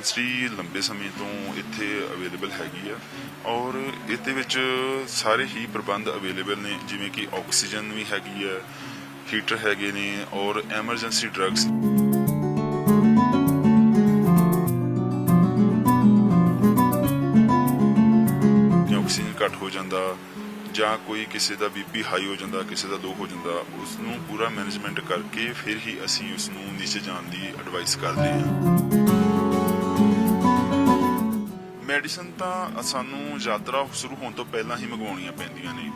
Dispensary ਲੰਬੇ ਸਮੇਂ ਤੋਂ ਇੱਥੇ ਅਵੇਲੇਬਲ ਹੈਗੀ ਆ ਔਰ ਇਹਦੇ ਵਿੱਚ ਸਾਰੇ ਹੀ ਪ੍ਰਬੰਧ ਅਵੇਲੇਬਲ ਨੇ, ਜਿਵੇਂ ਕਿ ਆਕਸੀਜਨ ਵੀ ਹੈਗੀ ਆ ਹੀਟਰ ਹੈਗੇ ਨੇ ਔਰ ਐਮਰਜੈਂਸੀ ਡਰੱਗਸ ਆਕਸੀਜਨ ਘੱਟ ਹੋ ਜਾਂਦਾ ਜਾਂ ਕੋਈ ਕਿਸੇ ਦਾ ਬੀਪੀ ਹਾਈ ਹੋ ਜਾਂਦਾ, ਕਿਸੇ ਦਾ ਲੋ ਹੋ ਜਾਂਦਾ ਉਸ ਨੂੰ ਪੂਰਾ ਮੈਨੇਜਮੈਂਟ ਕਰਕੇ ਫਿਰ ਹੀ ਅਸੀਂ ਉਸ ਨੂੰ ਨੀਚੇ ਜਾਣ ਦੀ ਐਡਵਾਈਸ ਕਰਦੇ ਹਾਂ। ਮੈਡੀਸਨ ਤਾਂ ਸਾਨੂੰ ਯਾਤਰਾ ਸ਼ੁਰੂ ਹੋਣ ਤੋਂ ਪਹਿਲਾਂ ਹੀ ਮੰਗਵਾਉਣੀਆਂ ਪੈਂਦੀਆਂ ਨੇ।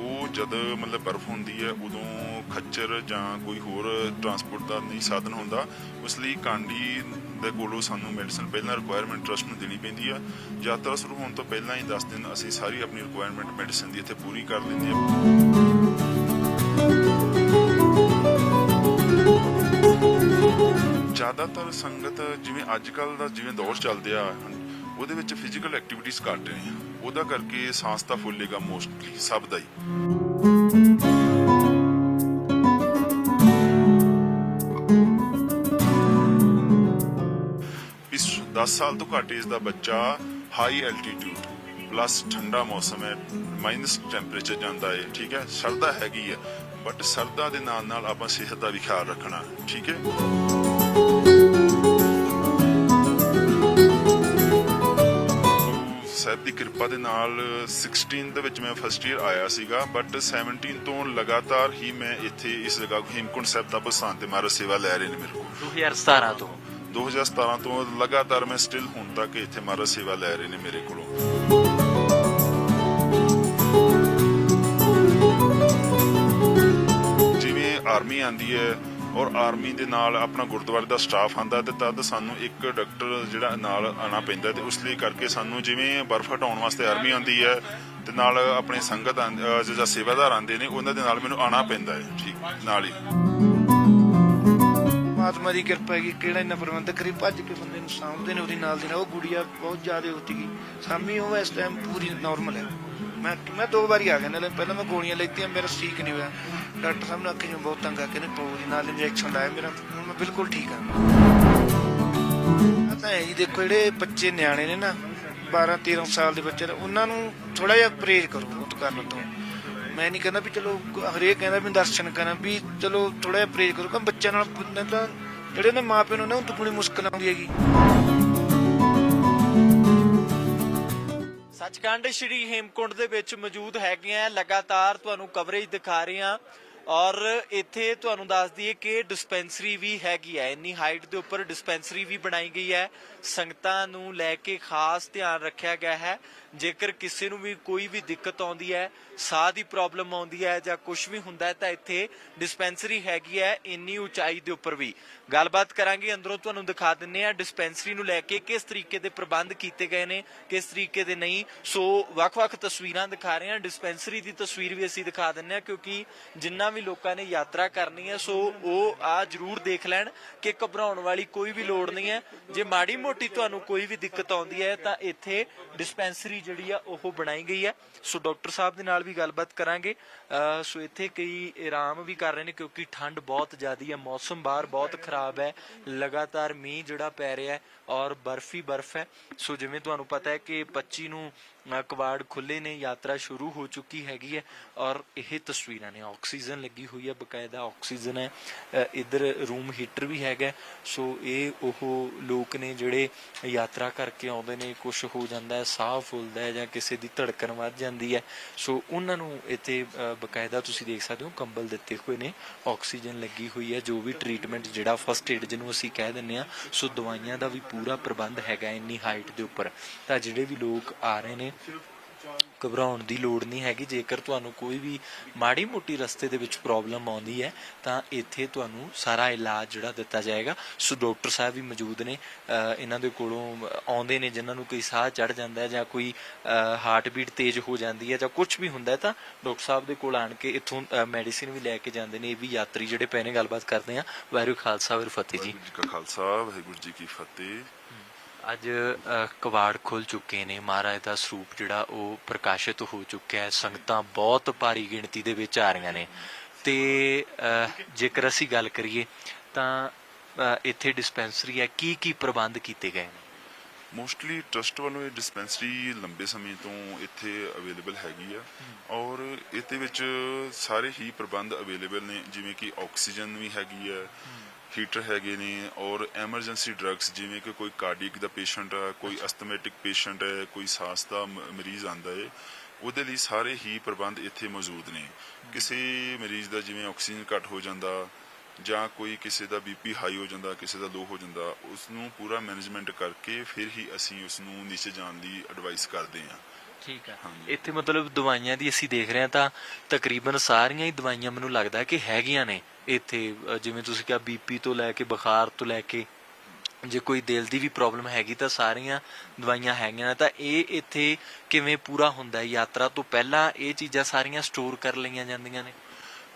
ਉਹ ਜਦ ਮਤਲਬ ਬਰਫ਼ ਹੁੰਦੀ ਹੈ, ਉਦੋਂ ਖੱਚਰ ਜਾਂ ਕੋਈ ਹੋਰ ਟਰਾਂਸਪੋਰਟ ਦਾ ਨਹੀਂ ਸਾਧਨ ਹੁੰਦਾ। ਉਸ ਲਈ ਕਾਂਡੀ ਦੇ ਕੋਲੋਂ ਸਾਨੂੰ ਮੈਡੀਸਨ ਪਹਿਲਾਂ ਰਿਕੁਆਇਰਮੈਂਟ ਟਰਸਟ ਨੂੰ ਦੇਣੀ ਪੈਂਦੀ ਆ। ਯਾਤਰਾ ਸ਼ੁਰੂ ਹੋਣ ਤੋਂ ਪਹਿਲਾਂ ਹੀ 10 ਦਿਨ ਅਸੀਂ ਸਾਰੀ ਆਪਣੀ ਰਿਕੁਆਇਰਮੈਂਟ ਮੈਡੀਸਨ ਦੀ ਇੱਥੇ ਪੂਰੀ ਕਰ ਲੈਂਦੇ ਹਾਂ। ਜ਼ਿਆਦਾਤਰ ਸੰਗਤ ਜਿਵੇਂ ਅੱਜ ਕੱਲ ਦਾ ਜਿਵੇਂ ਦੌਰ ਚੱਲਦੇ ਆ ਉਹਦੇ ਵਿੱਚ ਫਿਜ਼ੀਕਲ ਐਕਟੀਵਿਟੀਜ਼ ਘੱਟ ਨੇ। ਉਹਦਾ ਕਰਕੇ ਸਾਹ ਤਾਂ ਫੁੱਲੇਗਾ ਮੋਸਟਲੀ ਸਭ ਦਾ ਹੀ। ਇਸ 10 ਸਾਲ ਤੋਂ ਘੱਟ ਏਜ ਦਾ ਬੱਚਾ ਹਾਈ ਐਲਟੀਟਿਊਡ ਪਲੱਸ ਠੰਡਾ ਮੌਸਮ ਹੈ ਮਾਈਨਸ ਟੈਂਪਰੇਚਰ ਜਾਂਦਾ ਹੈ, ਠੀਕ ਹੈ? ਸਰਦਾ ਹੈਗੀ ਹੈ ਬਟ ਸਰਦਾ ਦੇ ਨਾਲ ਨਾਲ ਆਪਾਂ ਸਿਹਤ ਦਾ ਵੀ ਖਿਆਲ ਰੱਖਣਾ, ਠੀਕ ਹੈ? ਸਾਹਿਬ ਦੀ ਕਿਰਪਾ ਦੇ ਨਾਲ 16 ਦੇ ਵਿੱਚ ਮੈਂ ਫਸਟ ਈਅਰ ਆਇਆ ਸੀਗਾ ਬਟ 17 ਤੋਂ ਲਗਾਤਾਰ ਹੀ ਮੈਂ ਇੱਥੇ ਇਸ ਜਗ੍ਹਾ ਹੇਮਕੁੰਟ ਸਾਹਿਬ ਦਾ ਬਸਾਨ ਤੇ ਮਾਰਾ ਸੇਵਾ ਲੈ ਰਹੇ ਨੇ ਮੇਰੇ ਕੋਲ। 2017 ਤੋਂ? 2017 ਤੋਂ ਲਗਾਤਾਰ ਮੈਂ ਸਟਿਲ ਹੁਣ ਤੱਕ ਇੱਥੇ ਮਾਰਾ ਸੇਵਾ ਲੈ ਰਹੇ ਨੇ ਮੇਰੇ ਕੋਲੋਂ। ਜਿਵੇਂ ਆਰਮੀ ਆਂਦੀ ਹੈ ਔਰ ਆਰਮੀ ਦੇ ਨਾਲ ਆਪਣਾ ਗੁਰਦੁਆਰੇ ਦਾ ਸਟਾਫ ਆਂਦਾ ਤੇ ਤਦ ਸਾਨੂੰ ਇੱਕ ਡਾਕਟਰ ਜਿਹੜਾ ਨਾਲ ਆਣਾ ਪੈਂਦਾ ਤੇ ਉਸ ਲਈ ਕਰਕੇ ਸਾਨੂੰ ਜਿਵੇਂ ਬਰਫ਼ ਹਟਾਉਣ ਵਾਸਤੇ ਆਰਮੀ ਆਂਦੀ ਹੈ ਤੇ ਨਾਲ ਆਪਣੇ ਸੰਗਤ ਜਿਹੜਾ ਸੇਵਾਦਾਰ ਆਂਦੇ ਨੇ, ਉਹਨਾਂ ਦੇ ਨਾਲ ਮੈਨੂੰ ਆਣਾ ਪੈਂਦਾ ਹੈ, ਠੀਕ, ਨਾਲ ਹੀ। ਪਰਮਾਤਮਾ ਦੀ ਕਿਰਪਾ ਹੈਗੀ ਕਿਹੜਾ ਇੰਨਾ ਪ੍ਰਬੰਧ ਕਰੀ, ਭੱਜ ਕੇ ਬੰਦੇ ਨੂੰ ਸਾਂਭਦੇ ਨੇ ਉਹਦੀ ਨਾਲ ਦੀ ਨਾਲ, ਉਹ ਗੁੜੀਆ ਬਹੁਤ ਜ਼ਿਆਦਾ ਹੁੰਦੀ ਗਈ। ਸਾਮੀ ਉਹ ਇਸ ਟਾਈਮ ਪੂਰੀ ਨਾਰਮਲ ਹੈ। ਮੈਂ ਮੈਂ ਦੋ ਵਾਰੀ ਆ ਗਿਆ, ਨਾਲੇ ਪਹਿਲਾਂ ਮੈਂ ਗੋਲੀਆਂ ਲੈਤੀਆਂ, ਮੇਰਾ ਠੀਕ ਨਹੀਂ ਹੋਇਆ। ਡਾਕਟਰ ਸਾਹਿਬ ਨੇ ਆਖਿਆ ਜਿਵੇਂ ਬਹੁਤ ਤੰਗ ਆ ਕੇ ਨੇ ਪੂਰੀ ਨਾਲ ਇੰਜੈਕਸ਼ਨ ਲਾਇਆ ਮੇਰਾ, ਹੁਣ ਮੈਂ ਬਿਲਕੁਲ ਠੀਕ ਆ। ਆ ਤਾਂ ਇਹ ਦੇਖੋ ਜਿਹੜੇ ਬੱਚੇ ਨਿਆਣੇ ਨੇ ਨਾ 12 13 ਸਾਲ ਦੇ ਬੱਚੇ ਉਹਨਾਂ ਨੂੰ ਥੋੜਾ ਜਿਹਾ ਪਰਹੇਜ਼ ਕਰੋ ਉਹ ਕਰਨ ਤੋਂ। ਮੈਂ ਨਹੀਂ ਕਹਿੰਦਾ ਵੀ ਚਲੋ ਹਰੇਕ ਕਹਿੰਦਾ ਵੀ ਦਰਸ਼ਨ ਕਰਾਂ ਵੀ ਚਲੋ ਥੋੜਾ ਜਿਹਾ ਪ੍ਰੇਜ ਕਰੋ ਕਿ ਬੱਚਿਆਂ ਨਾਲ ਤਾਂ ਜਿਹੜੇ ਉਹਦੇ ਮਾਪੇ ਨੂੰ ਨਾ, ਉਹ ਦੁੱਗਣੀ ਮੁਸ਼ਕਲ ਆਉਂਦੀ ਹੈਗੀ। ਸੱਚਖੰਡ ਸ਼੍ਰੀ ਹੇਮਕੁੰਡ ਦੇ ਵਿੱਚ ਮੌਜੂਦ ਹੈਗੇ ਆ ਲਗਾਤਾਰ ਤੁਹਾਨੂੰ ਕਵਰੇਜ ਦਿਖਾ ਰਹੇ ਆ ਔਰ ਇੱਥੇ ਤੁਹਾਨੂੰ ਦੱਸ ਦਈਏ ਕਿ ਡਿਸਪੈਂਸਰੀ ਵੀ ਹੈਗੀ ਹੈ, ਇੰਨੀ ਹਾਈਟ ਦੇ ਉੱਪਰ ਡਿਸਪੈਂਸਰੀ ਵੀ ਬਣਾਈ ਗਈ ਹੈ। ਸੰਗਤਾਂ ਨੂੰ ਲੈ ਕੇ ਖਾਸ ਧਿਆਨ ਰੱਖਿਆ ਗਿਆ ਹੈ। ਜੇਕਰ ਕਿਸੇ ਨੂੰ ਵੀ ਕੋਈ ਵੀ ਦਿੱਕਤ ਆਉਂਦੀ ਹੈ, ਸਾਹ ਦੀ ਪ੍ਰੋਬਲਮ ਆਉਂਦੀ ਹੈ ਜਾਂ ਕੁਝ ਵੀ ਹੁੰਦਾ ਹੈ, ਤਾਂ ਇੱਥੇ ਡਿਸਪੈਂਸਰੀ ਹੈਗੀ ਹੈ, ਇੰਨੀ ਉਚਾਈ ਦੇ ਉੱਪਰ ਵੀ। ਗੱਲਬਾਤ ਕਰਾਂਗੇ, ਅੰਦਰੋਂ ਤੁਹਾਨੂੰ ਦਿਖਾ ਦਿੰਨੇ ਆ ਡਿਸਪੈਂਸਰੀ ਨੂੰ ਲੈ ਕੇ ਕਿਸ ਤਰੀਕੇ ਦੇ ਪ੍ਰਬੰਧ ਕੀਤੇ ਗਏ ਨੇ, ਕਿਸ ਤਰੀਕੇ ਦੇ ਨਹੀਂ। ਸੋ, ਵੱਖ-ਵੱਖ ਤਸਵੀਰਾਂ ਦਿਖਾ ਰਹੇ ਹਾਂ। ਡਿਸਪੈਂਸਰੀ ਦੀ ਤਸਵੀਰ ਵੀ ਅਸੀਂ ਦਿਖਾ ਦਿੰਨੇ ਆ ਕਿਉਂਕਿ ਜਿੰਨਾ ਵੀ ਲੋਕਾਂ ਨੇ ਯਾਤਰਾ ਕਰਨੀ ਹੈ, ਸੋ ਉਹ ਆ ਜਰੂਰ ਦੇਖ ਲੈਣ ਕਿ ਘਬਰਾਉਣ ਵਾਲੀ ਕੋਈ ਵੀ ਲੋੜ ਨਹੀਂ ਹੈ। ਜੇ ਮਾੜੀ ਮੋਟੀ ਤੁਹਾਨੂੰ ਕੋਈ ਵੀ ਦਿੱਕਤ ਆਉਂਦੀ ਹੈ, ਤਾਂ ਇੱਥੇ ਡਿਸਪੈਂਸਰੀ ਜਿਹੜੀ ਆ, ਉਹ ਬਣਾਈ ਗਈ ਹੈ ਸੋ ਡਾਕਟਰ ਸਾਹਿਬ ਦੇ ਨਾਲ ਵੀ ਗੱਲਬਾਤ ਕਰਾਂਗੇ। ਅਹ ਸੋ ਇੱਥੇ ਕਈ ਆਰਾਮ ਵੀ ਕਰ ਰਹੇ ਨੇ ਕਿਉਂਕਿ ਠੰਡ ਬਹੁਤ ਜ਼ਿਆਦੀ ਹੈ ਮੌਸਮ ਬਾਹਰ ਬਹੁਤ ਖਰਾਬ ਹੈ। ਲਗਾਤਾਰ ਮੀਂਹ ਜਿਹੜਾ ਪੈ ਰਿਹਾ ਹੈ ਔਰ ਬਰਫੀ ਬਰਫ ਹੈ। ਸੋ ਜਿਵੇਂ ਤੁਹਾਨੂੰ ਪਤਾ ਹੈ ਕਿ 25 ਨੂੰ ਕਵਾੜ ਖੁੱਲੇ ਨੇ, ਯਾਤਰਾ ਸ਼ੁਰੂ ਹੋ ਚੁੱਕੀ ਹੈਗੀ ਹੈ ਔਰ ਇਹ ਤਸਵੀਰਾਂ ਨੇ, ਆਕਸੀਜਨ ਲੱਗੀ ਹੋਈ ਹੈ, ਬਕਾਇਦਾ ਆਕਸੀਜਨ ਹੈ। ਅਹ ਇੱਧਰ ਰੂਮ ਹੀਟਰ ਵੀ ਹੈਗਾ ਸੋ ਇਹ ਉਹ ਲੋਕ ਨੇ ਜਿਹੜੇ ਯਾਤਰਾ ਕਰਕੇ ਆਉਂਦੇ ਨੇ ਕੁਝ ਹੋ ਜਾਂਦਾ ਹੈ, ਸਾਹ ਫੁੱਲਦਾ ਹੈ ਜਾਂ ਕਿਸੇ ਦੀ ਧੜਕਣ ਵੱਧ ਜਾਂਦੀ ਹੈ। ਸੋ ਉਹਨਾਂ ਨੂੰ ਇੱਥੇ, ਅਹ ਬਕਾਇਦਾ ਤੁਸੀਂ ਦੇਖ ਸਕਦੇ ਹੋ, ਕੰਬਲ ਦਿੱਤੇ ਹੋਏ ਨੇ, ਆਕਸੀਜਨ ਲੱਗੀ ਹੋਈ ਹੈ। ਜੋ ਵੀ ਟ੍ਰੀਟਮੈਂਟ ਜਿਹੜਾ ਫਸਟ ਏਡ ਜਿਹਨੂੰ ਅਸੀਂ ਕਹਿ ਦਿੰਨੇ ਆ ਸੋ ਦਵਾਈਆਂ ਦਾ ਵੀ ਪੂਰਾ ਪ੍ਰਬੰਧ ਹੈਗਾ ਇੰਨੀ ਹਾਈਟ ਦੇ ਉੱਪਰ। ਤਾਂ ਜਿਹੜੇ ਵੀ ਲੋਕ ਆ ਰਹੇ ਨੇ ਘਬਰਾਉਣ ਦੀ ਲੋੜ ਨਹੀਂ ਹੈਗੀ। ਜੇਕਰ ਤੁਹਾਨੂੰ ਕੋਈ ਵੀ ਮਾੜੀ ਮੋਟੀ ਰਸਤੇ ਦੇ ਵਿੱਚ ਪ੍ਰੋਬਲਮ ਆਉਂਦੀ ਹੈ, ਤਾਂ ਇੱਥੇ ਤੁਹਾਨੂੰ ਸਾਰਾ ਇਲਾਜ ਜਿਹੜਾ ਦਿੱਤਾ ਜਾਏਗਾ। ਸੋ ਡਾਕਟਰ ਸਾਹਿਬ ਵੀ ਮੌਜੂਦ ਨੇ। ਇਹਨਾਂ ਦੇ ਕੋਲੋਂ ਆਉਂਦੇ ਨੇ, ਜਿਨ੍ਹਾਂ ਨੂੰ ਕੋਈ ਸਾਹ ਚੜ ਜਾਂਦਾ ਹੈ ਜਾਂ ਕੋਈ ਹਾਰਟ ਬੀਟ ਤੇਜ਼ ਹੋ ਜਾਂਦੀ ਹੈ ਜਾਂ ਕੁਝ ਵੀ ਹੁੰਦਾ ਤਾਂ ਡਾਕਟਰ ਸਾਹਿਬ ਦੇ ਕੋਲ ਆਣ ਕੇ ਇੱਥੋਂ ਮੈਡੀਸਿਨ ਵੀ ਲੈ ਕੇ ਜਾਂਦੇ ਨੇ। ਇਹ ਵੀ ਯਾਤਰੀ ਜਿਹੜੇ ਪਏ ਨੇ, ਗੱਲਬਾਤ ਕਰਦੇ ਆ ਵਾਹਿਗੁਰੂ ਖਾਲਸਾ, ਵਾਹਿਗੁਰੂ ਫਤਿਹ ਜੀ। ਵਾਹਿਗੁਰੂ ਜੀ ਕਾ ਖਾਲਸਾ, ਵਾਹਿਗੁਰੂ ਜੀ ਕੀ ਫਤਿਹ। ਅੱਜ ਅ, ਕਵਾੜ ਖੁੱਲ ਚੁੱਕੇ ਨੇ। ਮਹਾਰਾਜ ਦਾ ਸਰੂਪ ਜਿਹੜਾ ਉਹ ਪ੍ਰਕਾਸ਼ਿਤ ਹੋ ਚੁੱਕਿਆ ਹੈ। ਸੰਗਤਾਂ ਬਹੁਤ ਭਾਰੀ ਗਿਣਤੀ ਦੇ ਵਿੱਚ ਆ ਰਹੀਆਂ ਨੇ। ਤੇ ਜੇਕਰ ਅਸੀਂ ਗੱਲ ਕਰੀਏ ਤਾਂ ਇੱਥੇ ਡਿਸਪੈਂਸਰੀ ਹੈ। ਕੀ ਕੀ ਪ੍ਰਬੰਧ ਕੀਤੇ ਗਏ ਨੇ? ਮੋਸਟਲੀ ਟਰਸਟ ਵੱਲੋਂ ਇਹ ਡਿਸਪੈਂਸਰੀ ਲੰਬੇ ਸਮੇਂ ਤੋਂ ਇੱਥੇ ਅਵੇਲੇਬਲ ਹੈਗੀ ਆ। ਔਰ ਇਹਦੇ ਵਿੱਚ ਸਾਰੇ ਹੀ ਪ੍ਰਬੰਧ ਅਵੇਲੇਬਲ ਨੇ। ਜਿਵੇਂ ਕਿ ਆਕਸੀਜਨ ਵੀ ਹੈਗੀ ਆ ਹੀਟਰ ਹੈਗੇ ਨੇ ਔਰ ਐਮਰਜੈਂਸੀ ਡਰੱਗਸ ਜਿਵੇਂ ਕਿ ਕੋਈ ਕਾਰਡੀਕ ਦਾ ਪੇਸ਼ੈਂਟ ਆ ਕੋਈ ਅਸਥਮੈਟਿਕ ਪੇਸ਼ੈਂਟ ਹੈ, ਕੋਈ ਸਾਸ ਦਾ ਮਰੀਜ਼ ਆਂਦਾ ਹੈ, ਉਹਦੇ ਲਈ ਸਾਰੇ ਹੀ ਪ੍ਰਬੰਧ ਇੱਥੇ ਮੌਜੂਦ ਨੇ। ਕਿਸੇ ਮਰੀਜ਼ ਦਾ ਜਿਵੇਂ ਆਕਸੀਜਨ ਘੱਟ ਹੋ ਜਾਂਦਾ ਜਾਂ ਕੋਈ ਕਿਸੇ ਦਾ ਬੀਪੀ ਹਾਈ ਹੋ ਜਾਂਦਾ, ਕਿਸੇ ਦਾ ਲੋ ਹੋ ਜਾਂਦਾ ਉਸ ਨੂੰ ਪੂਰਾ ਮੈਨੇਜਮੈਂਟ ਕਰਕੇ ਫਿਰ ਹੀ ਅਸੀਂ ਉਸ ਨੂੰ ਨੀਚੇ ਜਾਣ ਦੀ ਐਡਵਾਈਸ ਕਰਦੇ ਹਾਂ। ਠੀਕ ਹੈ। ਇੱਥੇ ਮਤਲਬ ਦਵਾਈਆਂ ਦੀ ਅਸੀਂ ਦੇਖ ਰਹੇ ਹਾਂ ਤਾਂ ਤਕਰੀਬਨ ਸਾਰੀਆਂ ਹੀ ਦਵਾਈਆਂ ਮੈਨੂੰ ਲੱਗਦਾ ਕਿ ਹੈਗੀਆਂ ਨੇ। ਇੱਥੇ ਜਿਵੇਂ ਤੁਸੀਂ ਕਿਹਾ ਬੀਪੀ ਤੋਂ ਲੈ ਕੇ ਬੁਖਾਰ ਤੋਂ ਲੈ ਕੇ ਜੇ ਕੋਈ ਦਿਲ ਦੀ ਵੀ ਪ੍ਰੋਬਲਮ ਹੈਗੀ ਤਾਂ ਸਾਰੀਆਂ ਦਵਾਈਆਂ ਹੈਗੀਆਂ ਨੇ। ਤਾਂ ਇਹ ਇੱਥੇ ਕਿਵੇਂ ਪੂਰਾ ਹੁੰਦਾ ਹੈ? ਯਾਤਰਾ ਤੋਂ ਪਹਿਲਾਂ ਇਹ ਚੀਜ਼ਾਂ ਸਾਰੀਆਂ ਸਟੋਰ ਕਰ ਲਈਆਂ ਜਾਂਦੀਆਂ ਨੇ।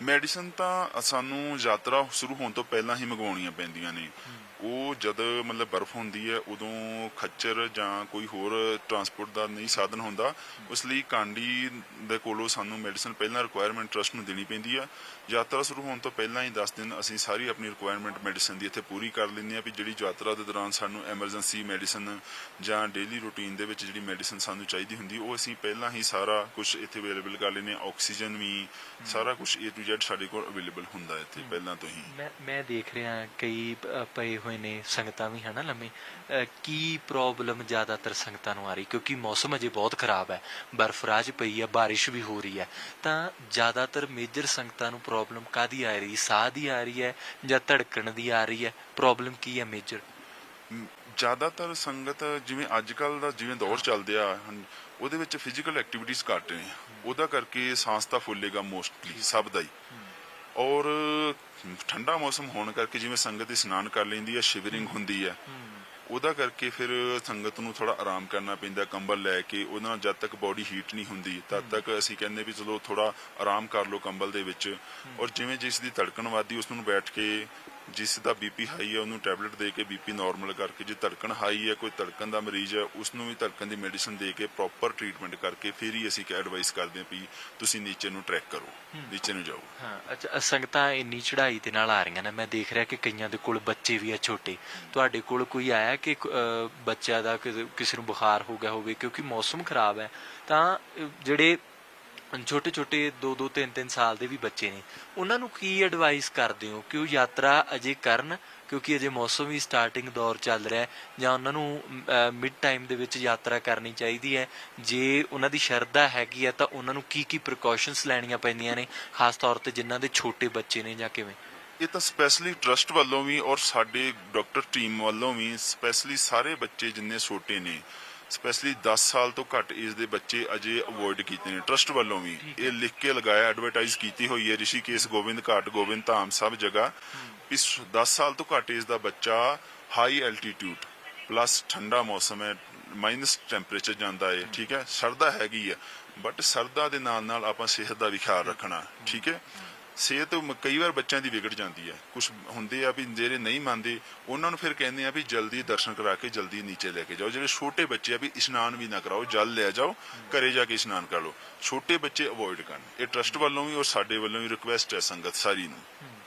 ਮੈਡੀਸਨ ਤਾਂ ਸਾਨੂੰ ਯਾਤਰਾ ਸ਼ੁਰੂ ਹੋਣ ਤੋਂ ਪਹਿਲਾਂ ਹੀ ਮੰਗਵਾਉਣੀਆਂ ਪੈਂਦੀਆਂ ਨੇ। ਉਹ ਜਦ ਮਤਲਬ ਬਰਫ਼ ਹੁੰਦੀ ਹੈ, ਉਦੋਂ ਖੱਚਰ ਜਾਂ ਕੋਈ ਹੋਰ ਟਰਾਂਸਪੋਰਟ ਦਾ ਨਹੀਂ ਸਾਧਨ ਹੁੰਦਾ। ਉਸ ਲਈ ਕਾਂਡੀ ਦੇ ਕੋਲੋਂ ਸਾਨੂੰ ਮੈਡੀਸਨ ਪਹਿਲਾਂ ਰਿਕੁਆਇਰਮੈਂਟ ਟਰਸਟ ਨੂੰ ਦੇਣੀ ਪੈਂਦੀ ਆ। ਯਾਤਰਾ ਸ਼ੁਰੂ ਹੋਣ ਤੋਂ ਪਹਿਲਾਂ ਹੀ 10 ਦਿਨ ਅਸੀਂ ਸਾਰੀ ਆਪਣੀ ਰਿਕੁਆਇਰਮੈਂਟ ਮੈਡੀਸਨ ਦੀ ਇੱਥੇ ਪੂਰੀ ਕਰ ਲੈਂਦੇ ਆ ਵੀ ਜਿਹੜੀ ਯਾਤਰਾ ਦੇ ਦੌਰਾਨ ਸਾਨੂੰ ਐਮਰਜੈਂਸੀ ਮੈਡੀਸਨ ਜਾਂ ਡੇਲੀ ਰੂਟੀਨ ਦੇ ਵਿੱਚ ਜਿਹੜੀ ਮੈਡੀਸਨ ਸਾਨੂੰ ਚਾਹੀਦੀ ਹੁੰਦੀ, ਉਹ ਅਸੀਂ ਪਹਿਲਾਂ ਹੀ ਸਾਰਾ ਕੁਝ ਇੱਥੇ ਅਵੇਲੇਬਲ ਕਰ ਲੈਂਦੇ ਆ ਆਕਸੀਜਨ ਵੀ, ਸਾਰਾ ਕੁਝ A to Z ਸਾਡੇ ਕੋਲ ਅਵੇਲੇਬਲ ਹੁੰਦਾ ਇੱਥੇ ਪਹਿਲਾਂ ਤੋਂ ਹੀ। ਮੈਂ ਮੈਂ ਦੇਖ ਰਿਹਾ ਕਈ ਪਏ ਹੋਏ ਨੇ ਸੰਗਤਾਂ ਵੀ ਹਨਾ ਲੰਮੇ ਕੀ ਪ੍ਰੋਬਲਮ ਜ਼ਿਆਦਾਤਰ ਸੰਗਤਾਂ ਨੂੰ ਆ ਰਹੀ? ਕਿਉਂਕਿ ਮੌਸਮ ਅਜੇ ਬਹੁਤ ਖਰਾਬ ਹੈ ਬਰਫ਼ਰਾਜ ਪਈ ਹੈ ਬਾਰਿਸ਼ ਵੀ ਹੋ ਰਹੀ ਹੈ। ਤਾਂ ਜ਼ਿਆਦਾਤਰ ਮੇਜਰ ਸੰਗਤਾਂ ਨੂੰ ਪ੍ਰੋਬਲਮ ਕਾਦੀ ਆ ਰਹੀ? ਸਾਹ ਦੀ ਆ ਰਹੀ ਹੈ ਜਾਂ ਧੜਕਣ ਦੀ ਆ ਰਹੀ ਹੈ? ਪ੍ਰੋਬਲਮ ਕੀ ਹੈ ਮੇਜਰ ਜ਼ਿਆਦਾਤਰ ਸੰਗਤ ਜਿਵੇਂ ਅੱਜ ਕੱਲ ਦਾ ਜਿਵੇਂ ਦੌਰ ਚੱਲਦਿਆ ਉਹਦੇ ਵਿੱਚ ਫਿਜ਼ੀਕਲ ਐਕਟੀਵਿਟੀਜ਼ ਘੱਟ ਨੇ। ਉਹਦਾ ਕਰਕੇ ਸਾਹ ਤਾਂ ਫੁੱਲੇਗਾ ਮੋਸਟਲੀ ਸਭ ਦਾ ਹੀ। ਔਰ ਠੰਡਾ ਮੌਸਮ ਹੋਣ ਕਰਕੇ ਜਿਵੇਂ ਸੰਗਤ ਇਸ਼ਨਾਨ ਕਰ ਲੈਂਦੀ ਹੈ, ਸ਼ਿਵਰਿੰਗ ਹੁੰਦੀ ਹੈ, ਉਹਦਾ ਕਰਕੇ ਫਿਰ ਸੰਗਤ ਨੂੰ ਥੋੜਾ ਆਰਾਮ ਕਰਨਾ ਪੈਂਦਾ, ਕੰਬਲ ਲੈ ਕੇ, ਉਹਦੇ ਨਾਲ ਜਦ ਤੱਕ ਬਾਡੀ ਹੀਟ ਨਹੀਂ ਹੁੰਦੀ, ਤਦ ਤੱਕ ਅਸੀਂ ਕਹਿੰਦੇ ਵੀ ਚਲੋ ਥੋੜਾ ਆਰਾਮ ਕਰ ਲਓ ਕੰਬਲ ਦੇ ਵਿੱਚ। ਔਰ ਜਿਵੇਂ ਜਿਸ ਦੀ ਧੜਕਣ ਵੱਧਦੀ, ਉਸ ਨੂੰ ਬੈਠ ਕੇ ਜਿਸ ਦਾ ਬੀਪੀ ਹਾਈ ਹੈ ਉਹਨੂੰ ਟੈਬਲੇਟ ਦੇ ਕੇ ਬੀਪੀ ਨਾਰਮਲ ਕਰਕੇ ਜੇ ਧੜਕਣ ਹਾਈ ਹੈ ਕੋਈ ਧੜਕਣ ਦਾ ਮਰੀਜ਼ ਹੈ ਉਸ ਨੂੰ ਵੀ ਧੜਕਣ ਦੀ ਮੈਡੀਸਿਨ ਦੇ ਕੇ ਪ੍ਰੋਪਰ ਟ੍ਰੀਟਮੈਂਟ ਕਰਕੇ ਫਿਰ ਹੀ ਅਸੀਂ ਐਡਵਾਈਸ ਕਰਦੇ ਹਾਂ ਵੀ ਤੁਸੀਂ ਨੀਚੇ ਨੂੰ ਟਰੈਕ ਕਰੋ ਨੀਚੇ ਨੂੰ ਜਾਓ। ਹਾਂ ਅੱਛਾ ਸੰਗਤਾਂ ਇੰਨੀ ਚੜ੍ਹਾਈ ਦੇ ਨਾਲ ਆ ਰਹੀਆਂ ਨੇ ਮੈਂ ਦੇਖ ਰਿਹਾ ਕਿ ਕਈਆਂ ਦੇ ਕੋਲ ਬੱਚੇ ਵੀ ਆ ਛੋਟੇ। ਤੁਹਾਡੇ ਕੋਲ ਕੋਈ ਆਇਆ ਕਿ ਅ, ਬੱਚਿਆਂ ਦਾ ਕਿਸੇ ਨੂੰ ਬੁਖਾਰ ਹੋ ਗਿਆ ਹੋਵੇ ਕਿਉਂਕਿ ਮੌਸਮ ਖਰਾਬ ਹੈ ਤਾਂ ਜਿਹੜੇ ਛੋਟੇ ਛੋਟੇ 2 2 3 3 ਸਾਲ ਦੇ ਵੀ ਬੱਚੇ ਨੇ। ਉਹਨਾਂ ਨੂੰ ਕੀ ਐਡਵਾਈਸ ਕਰਦੇ ਹੋ? ਕਿ ਉਹ ਯਾਤਰਾ ਅਜੇ ਕਰਨ? ਕਿਉਂਕਿ ਅਜੇ ਮੌਸਮ ਵੀ ਸਟਾਰਟਿੰਗ ਦੌਰ ਚੱਲ ਰਿਹਾ ਹੈ, ਜਾਂ ਉਹਨਾਂ ਨੂੰ ਮਿਡ ਟਾਈਮ ਦੇ ਵਿੱਚ ਯਾਤਰਾ ਕਰਨੀ ਚਾਹੀਦੀ ਹੈ। ਜੇ ਉਹਨਾਂ ਦੀ ਸ਼ਰਧਾ ਹੈਗੀ ਹੈ, ਤਾਂ ਉਹਨਾਂ ਨੂੰ ਕੀ ਕੀ ਪ੍ਰੀਕਾਸ਼ਨਸ ਲੈਣੀਆਂ ਪੈਂਦੀਆਂ ਨੇ, ਖਾਸ ਤੌਰ ਤੇ ਜਿਨ੍ਹਾਂ ਦੇ ਛੋਟੇ ਬੱਚੇ ਨੇ ਜਾਂ ਕਿਵੇਂ? ਇਹ ਤਾਂ ਸਪੈਸ਼ਲੀ ਟਰਸਟ ਵੱਲੋਂ ਵੀ ਔਰ ਸਾਡੇ ਡਾਕਟਰ ਟੀਮ ਵੱਲੋਂ ਵੀ ਸਪੈਸ਼ਲੀ ਸਾਰੇ ਬੱਚੇ ਜਿੰਨੇ ਛੋਟੇ ਨੇ ਸਪੈਸ਼ਲੀ 10 ਸਾਲ ਤੋਂ ਘੱਟ ਏਜ ਦੇ ਬੱਚੇ ਅਜੇ ਅਵੋਇਡ ਕੀਤੇ ਨੇ। ਟਰਸਟ ਵੱਲੋਂ ਵੀ ਇਹ ਲਿਖ ਕੇ ਲਗਾਇਆ ਐਡਵਰਟਾਈਜ਼ ਕੀਤੀ ਹੋਈ ਹੈ। ਰਿਸ਼ੀਕੇਸ਼ ਗੋਬਿੰਦ ਘਾਟ ਗੋਬਿੰਦ ਧਾਮ ਸਭ ਜਗ੍ਹਾ। ਵੀ 10 ਸਾਲ ਤੋਂ ਘੱਟ ਏਜ ਦਾ ਬੱਚਾ ਹਾਈ ਐਲਟੀਟਿਊਡ ਪਲੱਸ ਠੰਡਾ ਮੌਸਮ ਹੈ ਮਾਈਨਸ ਟੈਂਪਰੇਚਰ ਜਾਂਦਾ ਹੈ ਠੀਕ ਹੈ। ਸਰਦਾ ਹੈਗੀ ਹੈ ਬਟ ਸਰਦਾ ਦੇ ਨਾਲ ਨਾਲ ਆਪਾਂ ਸਿਹਤ ਦਾ ਵੀ ਖਿਆਲ ਰੱਖਣਾ ਠੀਕ ਹੈ। ਸਿਹਤ ਕਈ ਵਾਰ ਬੱਚਿਆਂ ਦੀ ਵਿਗੜ ਜਾਂਦੀ ਹੈ। ਕੁਝ ਹੁੰਦੇ ਆ ਵੀ ਜਿਹੜੇ ਨਹੀਂ ਮੰਨਦੇ, ਉਹਨਾਂ ਨੂੰ ਫਿਰ ਕਹਿੰਦੇ ਆ ਵੀ ਜਲਦੀ ਦਰਸ਼ਨ ਕਰਾ ਕੇ ਜਲਦੀ ਨੀਚੇ ਲੈ ਕੇ ਜਾਓ। ਜਿਹੜੇ ਛੋਟੇ ਬੱਚੇ ਆ ਵੀ ਇਸ਼ਨਾਨ ਵੀ ਨਾ ਕਰਾਓ, ਜਲ ਲੈ ਜਾਓ, ਘਰੇ ਜਾ ਕੇ ਇਸ਼ਨਾਨ ਕਰ ਲਓ। ਛੋਟੇ ਬੱਚੇ ਅਵੋਇਡ ਕਰਨ। ਇਹ ਟਰਸਟ ਵੱਲੋਂ ਵੀ ਔਰ ਸਾਡੇ ਵੱਲੋਂ ਵੀ ਰਿਕੁਐਸਟ ਹੈ ਸੰਗਤ ਸਾਰੀ ਨੂੰ।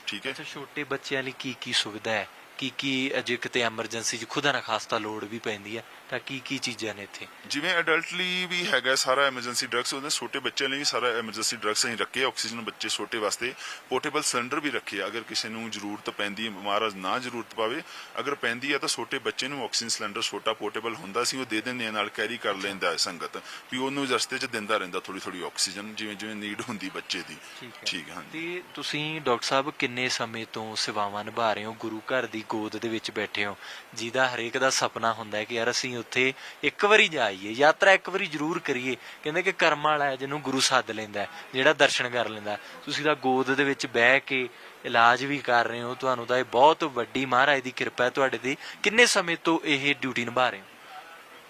ਠੀਕ ਹੈ? ਅੱਛਾ, ਛੋਟੇ ਬੱਚਿਆਂ ਲਈ ਕੀ ਕੀ ਸੁਵਿਧਾ ਹੈ? ਕੀ ਕੀ ਅਜੇ ਕਿਤੇ ਐਮਰਜੈਂਸੀ 'ਚ ਖੁਦਾ ਨਾ ਖਾਸਤਾ ਲੋੜ ਵੀ ਪੈਂਦੀ ਹੈ? ਤਾਂ ਕੀ ਕੀ ਚੀਜ਼ਾਂ ਨੇ ਇੱਥੇ? ਜਿਵੇਂ ਅਡਲਟ ਲਈ ਵੀ ਹੈਗਾ ਸਾਰਾ ਐਮਰਜੈਂਸੀ ਡਰੱਗਸ ਉਹਦੇ ਛੋਟੇ ਬੱਚਿਆਂ ਲਈ ਵੀ ਸਾਰਾ ਐਮਰਜੈਂਸੀ ਡਰੱਗਸ ਅਸੀਂ ਰੱਖੇ ਆਕਸੀਜਨ ਬੱਚੇ ਛੋਟੇ ਵਾਸਤੇ। ਪੋਰਟੇਬਲ ਸਿਲੰਡਰ ਵੀ ਰੱਖੇ ਅਗਰ ਕਿਸੇ ਨੂੰ ਜ਼ਰੂਰਤ ਪੈਂਦੀ ਹੈ ਮਹਾਰਾਜ ਨਾ ਜ਼ਰੂਰਤ ਪਾਵੇ ਅਗਰ ਪੈਂਦੀ ਹੈ ਤਾਂ ਛੋਟੇ ਬੱਚੇ ਨੂੰ ਆਕਸੀਜਨ ਸਿਲੰਡਰ ਛੋਟਾ ਪੋਰਟੇਬਲ ਹੁੰਦਾ ਸੀ ਉਹ ਦੇ ਦਿੰਦੇ ਆ ਨਾਲ ਕੈਰੀ ਕਰ ਲੈਂਦਾ ਹੈ ਸੰਗਤ। ਵੀ ਉਹਨੂੰ ਰਸਤੇ 'ਚ ਦਿੰਦਾ ਰਹਿੰਦਾ ਥੋੜੀ ਥੋੜੀ ਆਕਸੀਜਨ ਜਿਵੇਂ ਜਿਵੇਂ ਨੀਡ ਹੁੰਦੀ ਬੱਚੇ ਦੀ। ਠੀਕ ਹੈ। ਤੇ ਤੁਸੀਂ ਡਾਕਟਰ ਸਾਹਿਬ ਕਿੰਨੇ ਸਮੇਂ ਤੋਂ ਸੇਵਾਵਾਂ ਨਿਭਾ ਰਹੇ ਹੋ? ਗੁਰੂ ਘਰ ਦੀ ਗੋਦ ਦੇ ਵਿੱਚ ਬੈਠੇ ਹੋ। ਜਿਹਦਾ ਹਰੇਕ ਦਾ ਸੁਪਨਾ ਹੁੰਦਾ ਹੈ ਕਿ ਯਾਰ ਅਸੀਂ ਉੱਥੇ ਇੱਕ ਵਾਰੀ ਜਾਈਏ ਯਾਤਰਾ ਇੱਕ ਵਾਰੀ ਜ਼ਰੂਰ ਕਰੀਏ। ਕਹਿੰਦੇ ਕਿ ਕਰਮ ਵਾਲਾ ਹੈ ਜਿਹਨੂੰ ਗੁਰੂ ਸੱਦ ਲੈਂਦਾ ਜਿਹੜਾ ਦਰਸ਼ਨ ਕਰ ਲੈਂਦਾ। ਤੁਸੀਂ ਤਾਂ ਗੋਦ ਦੇ ਵਿੱਚ ਬਹਿ ਕੇ ਇਲਾਜ ਵੀ ਕਰ ਰਹੇ ਹੋ ਤੁਹਾਨੂੰ ਤਾਂ ਇਹ ਬਹੁਤ ਵੱਡੀ ਮਹਾਰਾਜ ਦੀ ਕਿਰਪਾ ਹੈ ਤੁਹਾਡੇ ਤੇ। ਕਿੰਨੇ ਸਮੇਂ ਤੋਂ ਇਹ ਡਿਊਟੀ ਨਿਭਾ ਰਹੇ ਹੋ?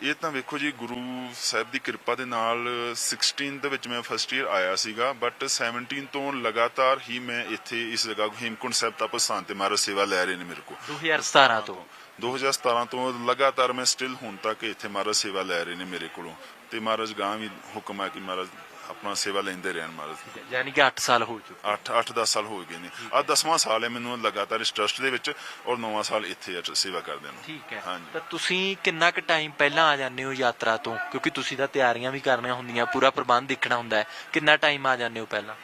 ਇਹ ਤਾਂ ਵੇਖੋ ਜੀ ਗੁਰੂ ਸਾਹਿਬ ਦੀ ਕਿਰਪਾ ਦੇ ਨਾਲ 16 ਦੇ ਵਿੱਚ ਮੈਂ ਫਸਟ ਈਅਰ ਆਇਆ ਸੀਗਾ ਬਟ 17 ਤੋਂ ਲਗਾਤਾਰ ਹੀ ਮੈਂ ਇੱਥੇ ਇਸ ਜਗ੍ਹਾ ਹੇਮਕੁੰਟ ਸਾਹਿਬ ਤਪ ਸਥਾਨ ਤੇ ਮਹਾਰਾਜ ਸੇਵਾ ਲੈ ਰਹੇ ਨੇ ਮੇਰੇ ਕੋਲ। 2017 ਤੋਂ। 2017 ਤੋਂ ਲਗਾਤਾਰ ਮੈਂ ਸਟਿਲ ਹੁਣ ਤੱਕ ਇੱਥੇ ਮਹਾਰਾਜ ਸੇਵਾ ਲੈ ਰਹੇ ਨੇ ਮੇਰੇ ਕੋਲੋਂ। ਤੇ ਮਹਾਰਾਜ ਗਾਂ ਵੀ ਹੁਕਮ ਹੈ ਕਿ ਮਹਾਰਾਜ ਆਪਣਾ ਸੇਵਾ ਲੈਂਦੇ ਰਹਿਣ ਮਹਾਰਾਜ। ਯਾਨੀ ਕਿ 8 ਸਾਲ ਹੋ ਚੁੱਕੇ। 8 8 10 ਸਾਲ ਹੋ ਗਏ ਨੇ। ਆ 10ਵਾਂ ਸਾਲ ਹੈ ਮੈਨੂੰ ਲਗਾਤਾਰ ਇਸ ਟਰਸਟ ਦੇ ਵਿੱਚ ਔਰ 9ਵਾਂ ਸਾਲ ਇੱਥੇ ਸੇਵਾ ਕਰਦੇ ਨੂੰ। ਠੀਕ ਹੈ। ਹਾਂਜੀ। ਤਾਂ ਤੁਸੀਂ ਕਿੰਨਾ ਕੁ ਟਾਈਮ ਪਹਿਲਾਂ ਆ ਜਾਂਦੇ ਹੋ ਯਾਤਰਾ ਤੋਂ? ਕਿਉਂਕਿ ਤੁਸੀਂ ਤਾਂ ਤਿਆਰੀਆਂ ਵੀ ਕਰਨੀਆਂ ਹੁੰਦੀਆਂ ਪੂਰਾ ਪ੍ਰਬੰਧ ਦੇਖਣਾ ਹੁੰਦਾ ਹੈ। ਕਿੰਨਾ ਟਾਈਮ ਆ ਜਾਂਦੇ ਹੋ ਪਹਿਲਾਂ?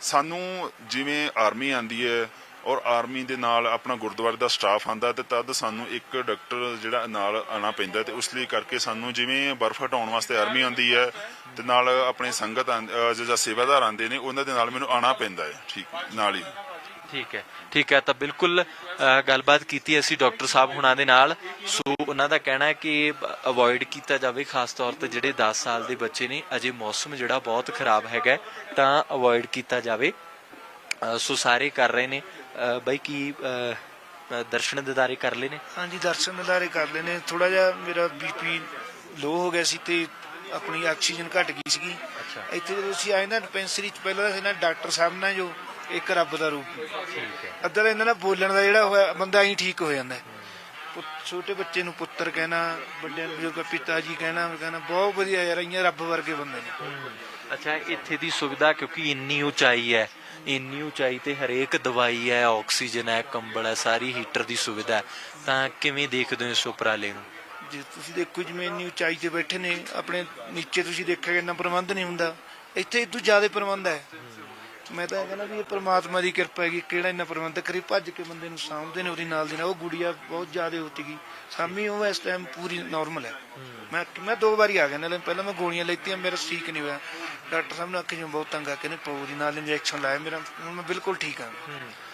ਸਾਨੂੰ ਜਿਵੇਂ ਆਰਮੀ ਆਂਦੀ ਹੈ ਔਰ ਆਰਮੀ ਦੇ ਨਾਲ ਆਪਣਾ ਗੁਰਦੁਆਰੇ ਦਾ ਸਟਾਫ ਆਂਦਾ ਤੇ ਤਦ ਸਾਨੂੰ ਇੱਕ ਡਾਕਟਰ ਜਿਹੜਾ ਨਾਲ ਆਣਾ ਪੈਂਦਾ ਤੇ ਉਸ ਲਈ ਕਰਕੇ ਸਾਨੂੰ ਜਿਵੇਂ ਬਰਫ਼ ਹਟਾਉਣ ਵਾਸਤੇ ਆਰਮੀ ਆਂਦੀ ਹੈ ਤੇ ਨਾਲ ਆਪਣੇ ਸੰਗਤ ਜਿਹੜਾ ਸੇਵਾਦਾਰ ਆਂਦੇ ਨੇ ਉਹਨਾਂ ਦੇ ਨਾਲ ਮੈਨੂੰ ਆਣਾ ਪੈਂਦਾ ਹੈ। ਠੀਕ ਨਾਲ ਹੀ। ਠੀਕ ਹੈ ਠੀਕ ਹੈ ਤਾਂ ਬਿਲਕੁਲ ਅ, ਗੱਲਬਾਤ ਕੀਤੀ ਅਸੀਂ ਡਾਕਟਰ ਸਾਹਿਬ ਹੁਣਾਂ ਦੇ ਨਾਲ। ਸੋ ਉਹਨਾਂ ਦਾ ਕਹਿਣਾ ਹੈ ਕਿ ਅਵੋਇਡ ਕੀਤਾ ਜਾਵੇ ਖਾਸ ਤੌਰ ਤੇ ਜਿਹੜੇ 10 ਸਾਲ ਦੇ ਬੱਚੇ ਨੇ ਅਜੇ ਮੌਸਮ ਜਿਹੜਾ ਬਹੁਤ ਖਰਾਬ ਹੈਗਾ ਤਾਂ ਅਵੋਇਡ ਕੀਤਾ ਜਾਵੇ। ਸੋ ਸਾਰੇ ਕਰ ਰਹੇ ਨੇ। ਬਾਈ ਕੀ ਦਰਸ਼ਨ ਦਿਦਾਰੇ ਕਰ ਲਏ ਨੇ? ਹਾਂਜੀ ਦਰਸ਼ਨ ਨਜ਼ਾਰੇ ਕਰ ਲੈਨੇ ਥੋੜਾ ਜਿਹਾ ਮੇਰਾ ਬੀਪੀ ਲੋ ਹੋ ਗਿਆ ਸੀ ਤੇ ਆਪਣੀ ਆਕਸੀਜਨ ਘਟ ਗਈ ਸੀਗੀ। ਅੱਛਾ। ਇੱਥੇ ਜਦੋਂ ਅਸੀਂ ਆਏ ਨਾ ਡਿਸਪੈਂਸਰੀ ਚ ਪਹਿਲਾਂ ਤਾਂ ਸੀ ਨਾ ਡਾਕਟਰ ਸਾਹਿਬ ਨਾਲ ਜੋ ਇੱਕ ਰੱਬ ਦਾ ਰੂਪ ਠੀਕ ਹੈ। ਅੱਧਾ ਤਾਂ ਇਹਨਾਂ ਨਾਲ ਬੋਲਣ ਦਾ ਜਿਹੜਾ ਹੋਇਆ ਬੰਦਾ ਐਂ ਠੀਕ ਹੋ ਜਾਂਦਾ ਹੈ। ਛੋਟੇ ਬੱਚੇ ਨੂੰ ਪੁੱਤਰ ਕਹਿਣਾ ਵੱਡਿਆਂ ਨੂੰ ਜੋ ਪਿਤਾ ਜੀ ਕਹਿਣਾ ਕਹਿਣਾ ਬਹੁਤ ਵਧੀਆ ਯਾਰ ਇੰਨੇ ਰੱਬ ਵਰਗੇ ਬੰਦੇ ਨੇ। ਅੱਛਾ, ਇੱਥੇ ਦੀ ਸੁਵਿਧਾ ਕਿਉਂਕਿ ਇੰਨੀ ਉਚਾਈ ਹੈ, ਇੰਨੀ ਉਚਾਈ ਤੇ ਹਰੇਕ ਦਵਾਈ ਹੈ, ਆਕਸੀਜਨ ਹੈ, ਕੰਬਲ ਹੈ, ਸਾਰੀ ਹੀਟਰ ਦੀ ਸੁਵਿਧਾ ਹੈ। ਤਾਂ ਕਿਵੇਂ ਦੇਖਦੇ ਹੋ ਇਸ ਉਪਰਾਲੇ ਨੂੰ? ਜੇ ਤੁਸੀਂ ਦੇਖੋ ਜਿਵੇਂ ਇੰਨੀ ਉਚਾਈ ਤੇ ਬੈਠੇ ਨੇ, ਆਪਣੇ ਨੀਚੇ ਤੁਸੀਂ ਦੇਖਿਆ ਇੰਨਾ ਪ੍ਰਬੰਧ ਨਹੀਂ ਹੁੰਦਾ। ਇੱਥੇ ਇਦੋਂ ਜ਼ਿਆਦਾ ਪ੍ਰਬੰਧ ਹੈ। ਮੈਂ ਤਾਂ ਇਹ ਕਹਿੰਦਾ ਵੀ ਇਹ ਪ੍ਰਮਾਤਮਾ ਦੀ ਕਿਰਪਾ ਹੈਗੀ, ਕਿਹੜਾ ਇੰਨਾ ਪ੍ਰਬੰਧ ਕਰੀ ਭੱਜ ਕੇ ਬੰਦੇ ਨੂੰ ਸਾਂਭਦੇ ਨੇ ਉਹਦੀ ਨਾਲ ਦੀ ਨਾਲ, ਉਹ ਗੁੜੀਆ ਬਹੁਤ ਜ਼ਿਆਦਾ ਹੋਤੀ ਗਈ। ਸਾਮੀ ਉਹ ਇਸ ਟਾਈਮ ਪੂਰੀ ਨਾਰਮਲ ਹੈ। ਮੈਂ ਮੈਂ ਦੋ ਵਾਰੀ ਆ ਗਿਆ ਨਾਲੇ ਪਹਿਲਾਂ ਮੈਂ ਗੋਲੀਆਂ ਲੈਤੀਆਂ, ਮੇਰਾ ਠੀਕ ਨਹੀਂ ਹੋਇਆ। ਡਾਕਟਰ ਸਾਹਿਬ ਨੇ ਆਖਿਆ, ਜਿਵੇਂ ਬਹੁਤ ਤੰਗ ਆ ਕੇ ਨੇ ਪਾਉ ਦੀ ਨਾਲ ਇੰਜੈਕਸ਼ਨ ਲਾਇਆ ਮੇਰਾ, ਹੁਣ ਮੈਂ ਬਿਲਕੁਲ ਠੀਕ ਹਾਂ।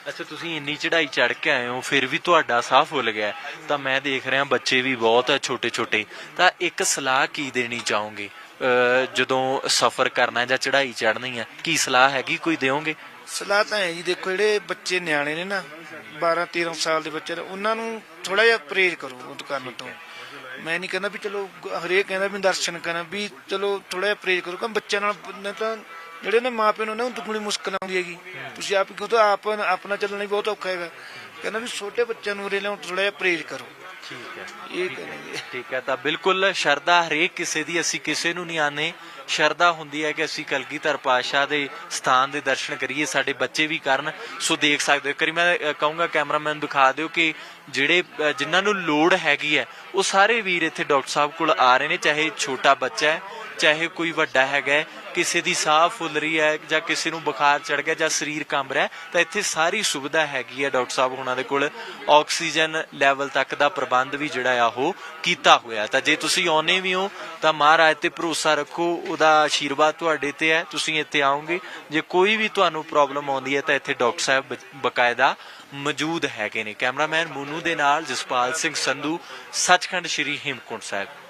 ਅੱਛਾ, ਤੁਸੀਂ ਇੰਨੀ ਚੜ੍ਹਾਈ ਚੜ੍ਹ ਕੇ ਆਏ ਹੋ, ਫਿਰ ਵੀ ਤੁਹਾਡਾ ਸਾਹ ਫੁੱਲ ਗਿਆ ਤਾਂ ਮੈਂ ਦੇਖ ਰਿਹਾ ਬੱਚੇ ਵੀ ਬਹੁਤ ਛੋਟੇ ਛੋਟੇ ਤਾਂ ਇੱਕ ਸਲਾਹ ਕੀ ਦੇਣੀ ਚਾਹੋਗੇ? ਜਦੋਂ ਸਫ਼ਰ ਕਰਨਾ ਜਾਂ ਚੜ੍ਹਾਈ ਚੜ੍ਹਨੀ ਹੈ ਕੀ ਸਲਾਹ ਹੈਗੀ? ਕੋਈ ਦਿਓਗੇ? ਸਲਾਹ ਤਾਂ ਹੈ ਜੀ ਦੇਖੋ ਜਿਹੜੇ ਬੱਚੇ ਨਿਆਣੇ ਨੇ ਨਾ 12 13 ਸਾਲ ਦੇ ਬੱਚੇ ਨੇ, ਉਹਨਾਂ ਨੂੰ ਥੋੜਾ ਜਿਹਾ ਪਰਹੇਜ਼ ਕਰੋ ਉਹ ਕਰਨ ਤੋਂ। ਮੈਂ ਨਹੀਂ ਕਹਿੰਦਾ ਵੀ ਚਲੋ ਹਰੇਕ ਕਹਿੰਦਾ ਵੀ ਦਰਸ਼ਨ ਕਰਾਂ ਵੀ ਚਲੋ ਥੋੜਾ ਜਿਹਾ ਪਰਹੇਜ਼ ਕਰੋ ਕਿਉਂ ਬੱਚਿਆਂ ਨਾਲ ਨਹੀਂ ਤਾਂ ਜਿਹੜੇ ਨੇ ਮਾਪੇ ਨੂੰ ਨਾ ਉਹ ਦੁਗਣੀ ਮੁਸ਼ਕਲ ਆਉਂਦੀ ਹੈਗੀ। ਤੁਸੀਂ ਆਪ ਕਿਉਂ ਤਾਂ ਆਪ ਆਪਣਾ ਚੱਲਣਾ ਹੀ ਬਹੁਤ ਔਖਾ ਹੈਗਾ। ਕਹਿੰਦਾ ਵੀ ਛੋਟੇ ਬੱਚਿਆਂ ਨੂੰ ਉਰੇ ਲਿਆਉਣ ਥੋੜਾ ਜਿਹਾ ਪਰਹੇਜ਼ ਕਰੋ। ਠੀਕ ਹੈ। ਇਹ ਠੀਕ ਹੈ ਤਾਂ ਬਿਲਕੁਲ ਸ਼ਰਧਾ ਹਰੇਕ ਕਿਸੇ ਦੀ ਅਸੀਂ ਕਿਸੇ ਨੂੰ ਨਹੀਂ ਆਨੇ। ਸ਼ਰਧਾ ਹੁੰਦੀ ਹੈ ਕਿ ਅਸੀਂ ਕਲਗੀਧਰ ਪਾਤਸ਼ਾਹ ਦੇ ਸਥਾਨ ਦੇ ਦਰਸ਼ਨ ਕਰੀਏ ਸਾਡੇ ਬੱਚੇ ਵੀ ਕਰਨ। ਸੋ ਦੇਖ ਸਕਦੇ ਹੋ ਇੱਕ ਵਾਰੀ ਮੈਂ ਕਹੂੰਗਾ ਕੈਮਰਾਮੈਨ ਦਿਖਾ ਦਿਓ ਕਿ ਜਿਹੜੇ ਜਿਨ੍ਹਾਂ ਨੂੰ ਲੋੜ ਹੈਗੀ ਹੈ, ਉਹ ਸਾਰੇ ਵੀਰ ਇੱਥੇ ਡਾਕਟਰ ਸਾਹਿਬ ਕੋਲ ਆ ਰਹੇ ਨੇ, ਚਾਹੇ ਛੋਟਾ ਬੱਚਾ ਹੈ, ਚਾਹੇ ਕੋਈ ਵੱਡਾ ਹੈਗਾ ਕਿਸੇ ਦੀ ਸਾਹ ਫੁੱਲ ਰਹੀ ਹੈ ਜਾਂ ਕਿਸੇ ਨੂੰ ਬੁਖਾਰ ਚੜ ਗਿਆ ਜਾਂ ਸਰੀਰ ਕੰਬ ਰਿਹਾ ਤਾਂ ਇੱਥੇ ਸਾਰੀ ਸੁਵਿਧਾ ਹੈਗੀ ਹੈ ਡਾਕਟਰ ਸਾਹਿਬ ਹੁਣਾਂ ਦੇ ਕੋਲ। ਆਕਸੀਜਨ ਲੈਵਲ ਤੱਕ ਦਾ ਪ੍ਰਬੰਧ ਵੀ ਜਿਹੜਾ ਆ, ਉਹ ਕੀਤਾ ਹੋਇਆ ਤਾਂ ਜੇ ਤੁਸੀਂ ਆਉਨੇ ਵੀ ਹੋ, ਤਾਂ ਮਹਾਰਾਜ ਤੇ ਭਰੋਸਾ ਰੱਖੋ, ਉਹਦਾ ਆਸ਼ੀਰਵਾਦ ਤੁਹਾਡੇ ਤੇ ਹੈ, ਤੁਸੀਂ ਇੱਥੇ ਆਓਗੇ। ਜੇ ਕੋਈ ਵੀ ਤੁਹਾਨੂੰ ਪ੍ਰੋਬਲਮ ਆਉਂਦੀ ਹੈ, ਤਾਂ ਇੱਥੇ ਡਾਕਟਰ ਸਾਹਿਬ ਬਕਾਇਦਾ ਮੌਜੂਦ ਹੈਗੇ ਨੇ ਕੈਮਰਾਮੈਨ ਮੋਨੂ ਦੇ ਨਾਲ ਜਸਪਾਲ ਸਿੰਘ ਸੰਧੂ ਸੱਚਖੰਡ ਸ੍ਰੀ ਹੇਮਕੁੰਟ ਸਾਹਿਬ।